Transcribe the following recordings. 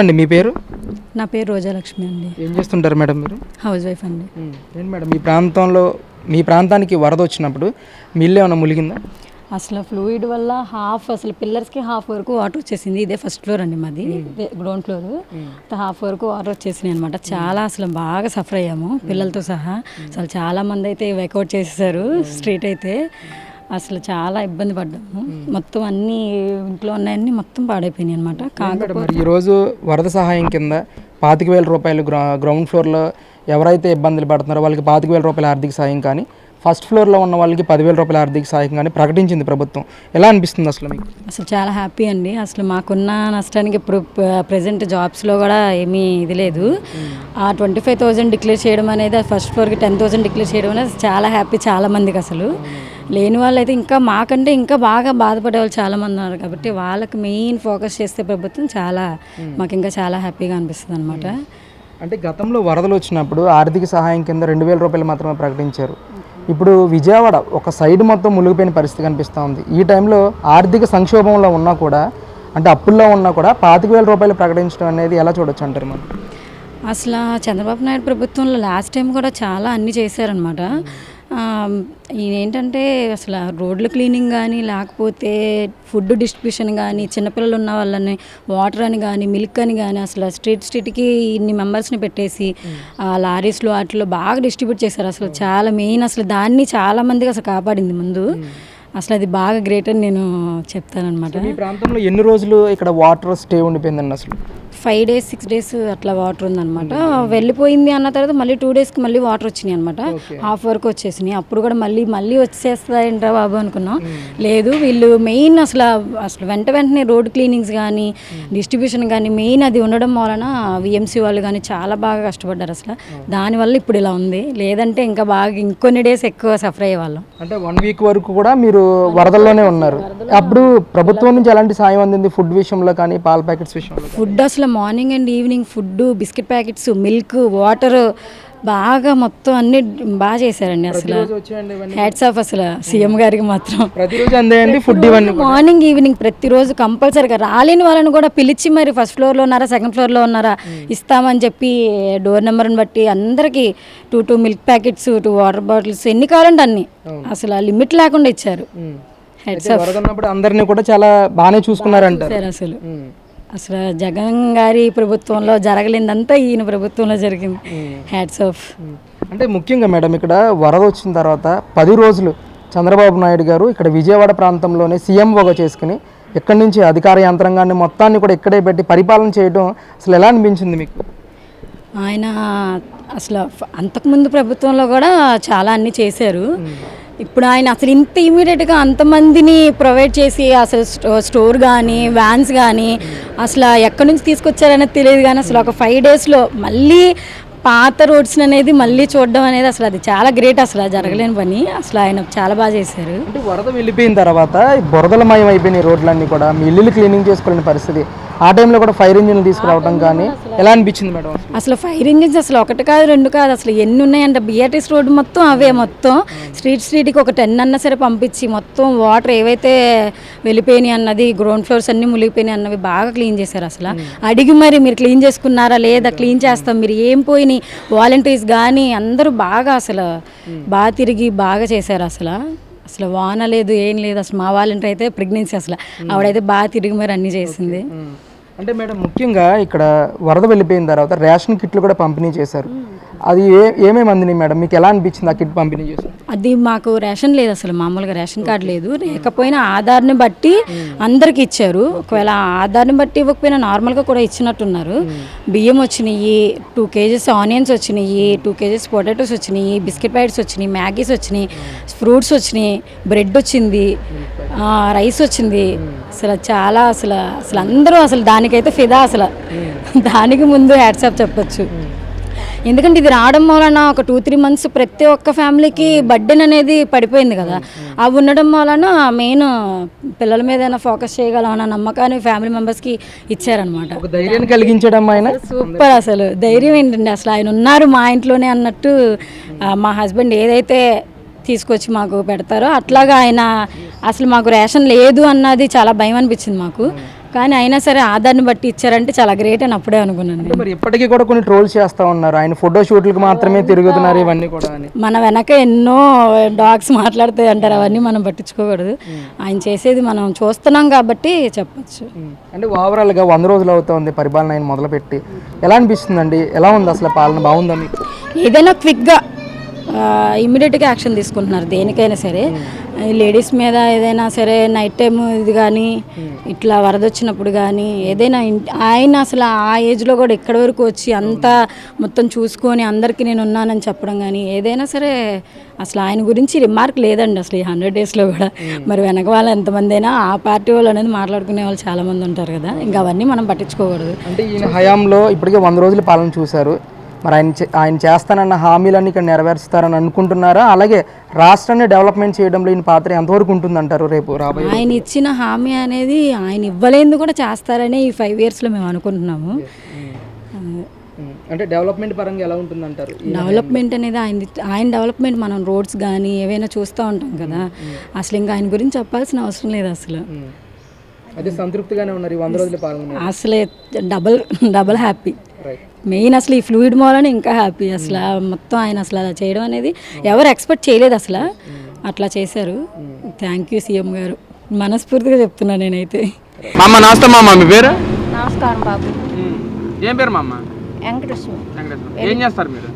అండి మీ పేరు? నా పేరు రోజాలక్ష్మి అండి. ఏం చేస్తుంటారు మేడం మీరు? హౌస్ వైఫ్ అండి. ఏంటి మేడం మీ ప్రాంతంలో మీ ప్రాంతానికి వరద వచ్చినప్పుడు మీ ఇల్లు ఏమైనా ములిగిందా? అసలు ఫ్లూయిడ్ వల్ల హాఫ్ అసలు పిల్లర్స్కి హాఫ్ వరకు వాటర్ వచ్చేసింది. ఇదే ఫస్ట్ ఫ్లోర్ అండి మాది. Ground floor. హాఫ్ వరకు వాటర్ వచ్చేసినాయి అనమాట చాలా అసలు బాగా సఫర్ అయ్యాము పిల్లలతో సహా. అసలు చాలా మంది అయితే వర్కౌట్ చేసేసారు స్ట్రీట్ అయితే. అసలు చాలా ఇబ్బంది పడ్డాము. మొత్తం అన్ని ఇంట్లో ఉన్నాయన్నీ మొత్తం పాడైపోయినాయి అనమాట మరి ఈరోజు వరద సహాయం కింద పాతిక వేల రూపాయలు గ్రౌ గ్రౌండ్ ఫ్లోర్లో ఎవరైతే ఇబ్బందులు పడుతున్నారో వాళ్ళకి పాతిక వేల రూపాయల ఆర్థిక సాయం కానీ ఫస్ట్ ఫ్లోర్లో ఉన్న వాళ్ళకి పదివేల రూపాయల ఆర్థిక సాయం కానీ ప్రకటించింది ప్రభుత్వం. ఎలా అనిపిస్తుంది అసలు మీకు? అసలు చాలా హ్యాపీ అండి. అసలు మాకున్న నష్టానికి ఇప్పుడు ప్రజెంట్ జాబ్స్లో కూడా ఏమీ ఇది లేదు. ఆ ట్వంటీ ఫైవ్ థౌజండ్ డిక్లేర్ చేయడం అనేది ఫస్ట్ ఫ్లోర్కి టెన్ థౌజండ్ డిక్లేర్ చేయడం అనేది చాలా హ్యాపీ చాలా మందికి అసలు. లేని వాళ్ళు అయితే ఇంకా మాకంటే ఇంకా బాగా బాధపడే వాళ్ళు చాలా మంది ఉన్నారు కాబట్టి వాళ్ళకి మెయిన్ ఫోకస్ చేస్తే ప్రభుత్వం చాలా మాకు ఇంకా చాలా హ్యాపీగా అనిపిస్తుంది అనమాట అంటే గతంలో వరదలు వచ్చినప్పుడు ఆర్థిక సహాయం కింద రెండు వేల రూపాయలు మాత్రమే ప్రకటించారు. ఇప్పుడు విజయవాడ ఒక సైడ్ మొత్తం మునిగిపోయిన పరిస్థితి కనిపిస్తూ ఉంది. ఈ టైంలో ఆర్థిక సంక్షోభంలో ఉన్నా కూడా అంటే అప్పుల్లో ఉన్నా కూడా పాతిక వేల రూపాయలు ప్రకటించడం అనేది ఎలా చూడొచ్చు అంటారు మనం అసలు చంద్రబాబు నాయుడు ప్రభుత్వంలో లాస్ట్ టైం కూడా చాలా అన్ని చేశారనమాట ఏంటంటే అసలు రోడ్ల క్లీనింగ్ కానీ లేకపోతే ఫుడ్ డిస్ట్రిబ్యూషన్ కానీ చిన్నపిల్లలు ఉన్న వాళ్ళని వాటర్ అని కానీ మిల్క్ అని కానీ అసలు స్ట్రీట్ స్ట్రీట్కి ఇన్ని మెంబర్స్ని పెట్టేసి ఆ లారీస్లో వాటిలో బాగా డిస్ట్రిబ్యూట్ చేశారు. అసలు చాలా మెయిన్ అసలు దాన్ని చాలా మందికి అసలు కాపాడింది ముందు. అసలు అది బాగా గ్రేట్ అని నేను చెప్తానమాట మీ ప్రాంతంలో ఎన్ని రోజులు ఇక్కడ వాటర్ స్టే ఉండిపోయిందండి అసలు? ఫైవ్ డేస్ సిక్స్ డేస్ అట్లా వాటర్ ఉందన్నమాట. వెళ్ళిపోయింది అన్న తర్వాత మళ్ళీ టూ డేస్కి మళ్ళీ వాటర్ వచ్చినాయి అనమాట హాఫ్ వరకు వచ్చేసినాయి. అప్పుడు కూడా మళ్ళీ మళ్ళీ వచ్చేస్తాయంట బాబు అనుకున్నాం. లేదు వీళ్ళు మెయిన్ అసలు అసలు వెంట వెంటనే రోడ్ క్లీనింగ్స్ కానీ డిస్ట్రిబ్యూషన్ కానీ మెయిన్ అది ఉండడం వలన విఎంసీ వాళ్ళు కానీ చాలా బాగా కష్టపడ్డారు అసలు. దానివల్ల ఇప్పుడు ఇలా ఉంది. లేదంటే ఇంకా బాగా ఇంకొన్ని డేస్ ఎక్కువ సఫర్ అయ్యేవాళ్ళం. అంటే వన్ వీక్ వరకు కూడా మీరు వరదల్లోనే ఉన్నారు. అప్పుడు ప్రభుత్వం నుంచి ఎలాంటి సాయం అందింది ఫుడ్ విషయంలో కానీ పాల ప్యాకెట్స్ విషయంలో ఫుడ్ అసలు morning and evening food biscuit packets milk water బాగా మొత్తం అన్ని బాగా చేశారండి అసలు. హ్యాట్స్ ఆఫ్ అసలు సీఎం గారికి మాత్రం. ప్రతిరోజు ఫుడ్ ఇవన్నీ మార్నింగ్ ఈవినింగ్ ప్రతిరోజు కంపల్సరీగా రాలేని వాళ్ళని కూడా పిలిచి మరి ఫస్ట్ ఫ్లోర్లో ఉన్నారా సెకండ్ ఫ్లోర్లో ఉన్నారా ఇస్తామని చెప్పి డోర్ నెంబర్ని బట్టి అందరికీ two two milk packets two water bottles ఎన్ని కావాలంటే అన్ని. అసలు లిమిట్ లేకుండా ఇచ్చారు. ఉన్నప్పుడు అందరినీ కూడా చాలా బాగానే చూసుకున్నారంటారు. సార్ అసలు. అసలు జగన్ గారి ప్రభుత్వంలో జరగలేదంతా ఈయన ప్రభుత్వంలో జరిగింది. హ్యాట్స్ ఆఫ్ అంటే ముఖ్యంగా మేడం ఇక్కడ వరద వచ్చిన తర్వాత పది రోజులు చంద్రబాబు నాయుడు గారు ఇక్కడ విజయవాడ ప్రాంతంలోనే సీఎంఓగా చేసుకుని ఇక్కడి నుంచి అధికార యంత్రాంగాన్ని మొత్తాన్ని కూడా ఇక్కడే పెట్టి పరిపాలన చేయడం అసలు ఎలా అనిపించింది మీకు? ఆయన అసలు అంతకుముందు ప్రభుత్వంలో కూడా చాలా అన్ని చేశారు. ఇప్పుడు ఆయన అసలు ఇంత ఇమీడియట్గా అంతమందిని ప్రొవైడ్ చేసి అసలు స్టోర్ కానీ వ్యాన్స్ కానీ అసలు ఎక్కడి నుంచి తీసుకొచ్చారనేది తెలియదు కానీ అసలు ఒక ఫైవ్ డేస్లో మళ్ళీ పాత రోడ్స్ అనేది మళ్ళీ చూడడం అనేది అసలు అది చాలా గ్రేట్ అసలు జరగలేని పని. అసలు ఆయన చాలా బాగా చేశారు. అంటే వరద వెళ్ళిపోయిన తర్వాత బురదల బురదలమయం అయిపోయినాయి రోడ్లన్నీ కూడా మీ ఇల్లు క్లీనింగ్ చేసుకోలేని పరిస్థితి. ఆ టైంలో కూడా ఫైర్ ఇంజిన్లు తీసుకురావడం కానీ ఎలా అనిపించింది మేడం? అసలు? అసలు ఫైర్ ఇంజిన్స్ అసలు ఒకటి కాదు రెండు కాదు. అసలు ఎన్ని ఉన్నాయంటే బిఆర్టీస్ రోడ్ మొత్తం అవే మొత్తం. స్ట్రీట్ స్ట్రీట్కి ఒక టెన్ అన్నా సరే పంపించి మొత్తం వాటర్ ఏవైతే వెళ్ళిపోయినాయి అన్నది గ్రౌండ్ ఫ్లోర్స్ అన్ని మునిగిపోయినాయి అన్నవి బాగా క్లీన్ చేశారు అసలు. అడిగి మరి మీరు క్లీన్ చేసుకున్నారా లేదా? క్లీన్ చేస్తాం. మీరు ఏం పోయినాయి? వాలంటీర్స్ కానీ అందరూ బాగా అసలు బాగా తిరిగి బాగా చేశారు అసలు. అసలు వాన లేదు ఏం లేదు అసలు మా వాలంటీర్ అయితే ప్రెగ్నెన్సీ అసలు. ఆవిడైతే బాగా తిరిగి మరి అన్నీ చేసింది. అంటే మేడం ముఖ్యంగా ఇక్కడ వరద వెళ్ళిపోయిన తర్వాత రేషన్ కిట్లు కూడా పంపిణీ చేశారు. అది ఏ ఏమేమి అందినాయి మేడం? మీకు ఎలా అనిపించింది ఆ కిట్ పంపిణీ చేసి? అది మాకు రేషన్ లేదు అసలు మామూలుగా రేషన్ కార్డు లేదు. లేకపోయినా ఆధార్ని బట్టి అందరికి ఇచ్చారు. ఒకవేళ ఆధార్ని బట్టి ఇవ్వకపోయినా నార్మల్గా కూడా ఇచ్చినట్టున్నారు. బియ్యం వచ్చినాయి టూ కేజెస్ ఆనియన్స్ వచ్చినాయి టూ కేజెస్ పొటాటోస్ వచ్చినాయి బిస్కెట్ ప్యాకెట్స్ వచ్చినాయి మ్యాగీస్ వచ్చినాయి ఫ్రూట్స్ వచ్చినాయి బ్రెడ్ వచ్చింది రైస్ వచ్చింది. అసలు చాలా అసలు అసలు అందరూ అసలు దానికైతే ఫిదా అసలు. దానికి ముందు హ్యాట్సాప్ చెప్పచ్చు. ఎందుకంటే ఇది రావడం వలన ఒక టూ త్రీ మంత్స్ ప్రతి ఒక్క ఫ్యామిలీకి బర్డెన్ అనేది పడిపోయింది కదా. అవి ఉండడం వలన మెయిన్ పిల్లల మీద ఫోకస్ చేయగలం అన్న నమ్మకాన్ని ఫ్యామిలీ మెంబర్స్కి ఇచ్చారనమాట ధైర్యాన్ని కలిగించడం ఆయన సూపర్ అసలు. ధైర్యం ఏంటండి? అసలు ఆయన ఉన్నారు మా ఇంట్లోనే అన్నట్టు మా హస్బెండ్ ఏదైతే తీసుకొచ్చి మాకు పెడతారో అట్లాగా ఆయన అసలు మాకు రేషన్ లేదు అన్నది చాలా భయం అనిపించింది మాకు. కానీ అయినా సరే ఆధార్ని బట్టి ఇచ్చారంటే చాలా గ్రేట్ అని అప్పుడే అనుకున్నాను అంటే మరి ఇప్పటికీ కూడా కొన్ని ట్రోల్స్ చేస్తా ఉన్నారు. ఆయన ఫోటో షూట్లకు మాత్రమే తిరుగుతున్నారు ఇవన్నీ కూడా అని. మన వెనక ఎన్నో డాగ్స్ మాట్లాడుతాయి అంటారు. అవన్నీ మనం పట్టించుకోకూడదు. ఆయన చేసేది మనం చూస్తున్నాం కాబట్టి చెప్పచ్చు. అంటే ఓవరాల్గా వంద రోజులు అవుతుంది పరిపాలన ఆయన మొదలుపెట్టి. ఎలా అనిపిస్తుందండి? ఎలా ఉంది అసలు పాలన? బాగుందా మీకు ఏదైనా క్విక్గా ఇమ్మీడియట్గా యాక్షన్ తీసుకుంటున్నారు దేనికైనా సరే. లేడీస్ మీద ఏదైనా సరే నైట్ టైం ఇది కానీ ఇట్లా వరద వచ్చినప్పుడు కానీ ఏదైనా ఆయన అసలు ఆ ఏజ్లో కూడా ఇక్కడి వరకు వచ్చి అంతా మొత్తం చూసుకొని అందరికీ నేను ఉన్నానని చెప్పడం కానీ ఏదైనా సరే అసలు ఆయన గురించి రిమార్క్ లేదండి అసలు ఈ హండ్రెడ్ డేస్లో కూడా. మరి వెనక వాళ్ళు ఎంతమంది అయినా ఆ పార్టీ వాళ్ళు అనేది మాట్లాడుకునే వాళ్ళు చాలామంది ఉంటారు కదా ఇంకా అవన్నీ మనం పట్టించుకోకూడదు. అంటే ఈయన హయాంలో ఇప్పటికే వంద రోజులు పాలన చూశారు. మరి ఆయన ఆయన చేస్తానన్న హామీలన్నీ ఇక్కడ నెరవేరుస్తారని అనుకుంటున్నారా? అలాగే రాష్ట్రాన్ని డెవలప్మెంట్ చేయడంలో ఈయన పాత్ర ఎంతవరకు ఉంటుందంటారు రేపు రాబోయే ఆయన ఇచ్చిన హామీ అనేది ఆయన ఇవ్వలేంది కూడా చేస్తారని ఈ ఫైవ్ ఇయర్స్లో మేము అనుకుంటున్నాము. అంటే డెవలప్మెంట్ పరంగా ఎలా ఉంటుందంటారు? డెవలప్మెంట్ అనేది ఆయన ఆయన డెవలప్మెంట్ మనం రోడ్స్ కానీ ఏవైనా చూస్తూ ఉంటాం కదా. అసలు ఇంకా ఆయన గురించి చెప్పాల్సిన అవసరం లేదు అసలు. అదే సంతృప్తిగానే ఉన్నారు ఈ వంద రోజుల అసలే double double happy. Right. Main అసలు ఈ ఫ్లూయిడ్ మూలని ఇంకా హ్యాపీ అసలు. మొత్తం ఆయన అసలు అలా చేయడం అనేది ఎవరు ఎక్స్పెక్ట్ చేయలేదు అసలు. అట్లా చేశారు. థ్యాంక్ యూ సీఎం గారు. మనస్ఫూర్తిగా చెప్తున్నా నేనైతే. మా అమ్మ నమస్తే మా అమ్మ మీ పేరు? నమస్కారం బాబు. ఏం పేరు మా అమ్మ వెంకటేశ్వర. ఏం చేస్తారు మీరు?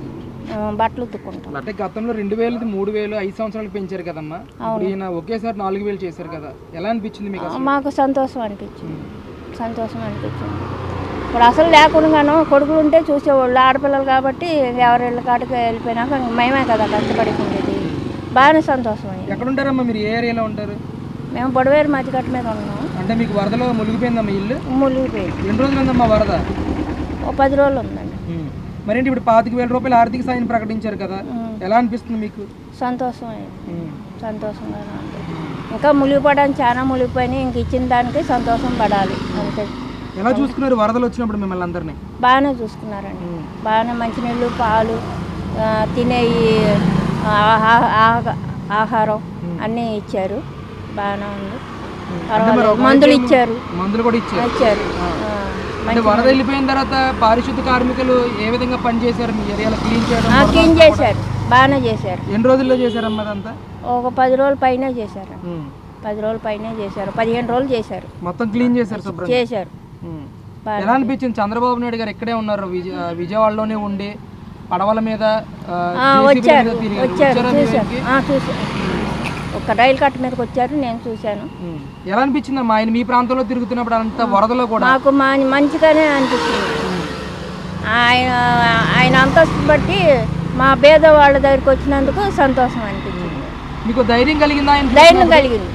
బట్టలు ఉతుక్కుంటాం అంటే గతంలో రెండు వేలది మూడు వేలు ఐదు సంవత్సరాలు పెంచారు కదమ్మా. ఈయన ఒకేసారి నాలుగు వేలు చేశారు కదా. ఎలా అనిపించింది మీకు మాకు సంతోషం అనిపించింది. సంతోషం అనిపించింది. ఇప్పుడు అసలు లేకుండాను కొడుకులు ఉంటే చూసేవాళ్ళు ఆడపిల్లలు కాబట్టి ఎవరి కాడికి వెళ్ళిపోయినాక ఇంక మేమే కదా కష్టపడుకునేది బాగానే సంతోషం ఎక్కడ ఉంటారమ్మా మీరు? ఏ ఏరియాలో ఉంటారు? మేము పొడవేరు మధ్యగట్ట మీద ఉన్నాం. అంటే మీకు వరదలో మునిగిపోయిందమ్మా ఇల్లు? మునిగిపోయి ఎన్ని రోజులు ఉందమ్మా వరద? ఓ పది రోజులు ఉందండి. మరేంటి ఇప్పుడు పాతిక వేల రూపాయలు ఆర్థిక సాయం ప్రకటించారు కదా ఎలా అనిపిస్తుంది మీకు? సంతోషం సంతోషంగా ఇంకా మునిగిపోవడానికి చాలా మునిగిపోయినాయి. ఇంక ఇచ్చిన దానికి సంతోషం పడాలి. అంతే. ఎలా చూసుకున్నారు వరదలు వచ్చినప్పుడు మిమ్మల్ని అందరినీ? బాగానే చూసుకున్నారండి. బాగానే మంచినీళ్ళు పాలు తినే ఆహారం అన్నీ ఇచ్చారు. బాగానే ఉంది. మందులు ఇచ్చారు. మందులు కూడా ఇచ్చారు. ఇచ్చారు. అంటే వరద వెళ్ళిపోయిన తర్వాత పారిశుద్ధ కార్మికులు ఏ విధంగా పనిచేశారు? మీ ఏరియాలో క్లీన్ చేయడం క్లీన్ చేశారు. బాగానే చేశారు. ఎన్ని రోజుల్లో చేశారమ్మా అదంతా? ఒక పది రోజుల పైనే చేశారు. పది రోజుల పైనే చేశారు. పదిహేను రోజులు చేశారు. మొత్తం క్లీన్ చేశారు చేశారు. ఎలా అనిపించింది? చంద్రబాబు నాయుడు గారు ఇక్కడే ఉన్నారు విజయ విజయవాడలోనే ఉండి పడవల మీద వచ్చారు. వచ్చారు మీ ఒక రైలు కట్ట మీదకి వచ్చారు నేను చూశాను. ఎలా అనిపించింది? అమ్మా ఆయన మీ ప్రాంతంలో తిరుగుతున్నప్పుడు అంత వరదలో కూడా? మాకు మా మంచిగానే అనిపించింది. ఆయన ఆయన అంతస్తు బట్టి మా పేద వాళ్ళ దగ్గరికి వచ్చినందుకు సంతోషం అనిపించింది. మీకు ధైర్యం కలిగిందా ఆయన ధైర్యం కలిగింది.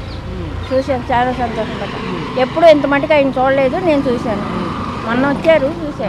చూశాను చాలా సంతోషం ఎప్పుడు ఇంత మటుకు ఆయన చూడలేదు నేను చూశాను. మొన్న వచ్చారు చూసారు